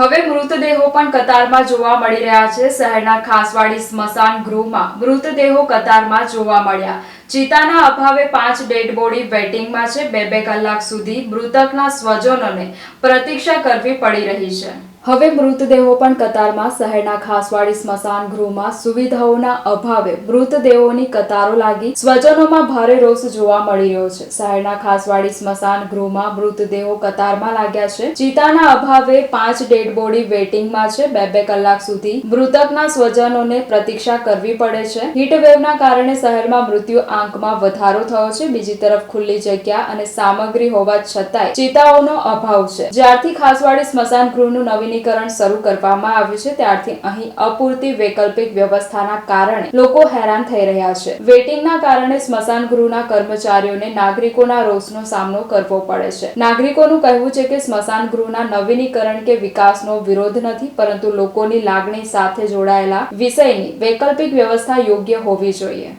હવે મૃતદેહો પણ કતારમાં જોવા મળી રહ્યા છે. શહેરના ખાસવાડી સ્મશાન ગૃહમાં મૃતદેહો કતારમાં જોવા મળ્યા. ચિતાના અભાવે પાંચ ડેડ બોડી વેટિંગમાં છે. બે બે કલાક સુધી મૃતકના સ્વજનોને પ્રતીક્ષા કરવી પડી રહી છે. હવે મૃતદેહો પણ કતારમાં, શહેરના ખાસવાડી સ્મશાન ગૃહમાં સુવિધાઓના અભાવે મૃતદેહોની કતારો લાગી સ્વજનોમાં ભારે રોષ જોવા મળી રહ્યો છે. શહેરના ખાસવાડી સ્મશાન ગૃહમાં મૃતદેહો કતારમાં લાગ્યા છે. ચિતાના અભાવે પાંચ ડેડ બોડી વેટિંગમાં છે. બે બે કલાક સુધી મૃતકના સ્વજનોને પ્રતીક્ષા કરવી પડે છે. હીટવેવના કારણે શહેરમાં મૃત્યુ આંકમાં વધારો થયો છે. બીજી તરફ ખુલ્લી જગ્યા અને સામગ્રી હોવા છતાંય ચિતાઓનો અભાવ છે. જ્યારથી ખાસવાડી સ્મશાન ગૃહનું નવીનીકરણ શરૂ કરવામાં આવ્યું છે. ત્યારથી અહીં અપૂરતી વૈકલ્પિક વ્યવસ્થાના કારણે લોકો હેરાન થઈ રહ્યા છે. વેટિંગના કારણે સ્મશાન ગૃહના કર્મચારીઓને નાગરિકોના રોષનો સામનો કરવો પડે છે. નાગરિકોનું કહેવું છે કે સ્મશાન ગૃહના નવીનીકરણ કે વિકાસનો વિરોધ નથી, પરંતુ લોકોની લાગણી સાથે જોડાયેલા વિષયની વૈકલ્પિક વ્યવસ્થા યોગ્ય હોવી જોઈએ.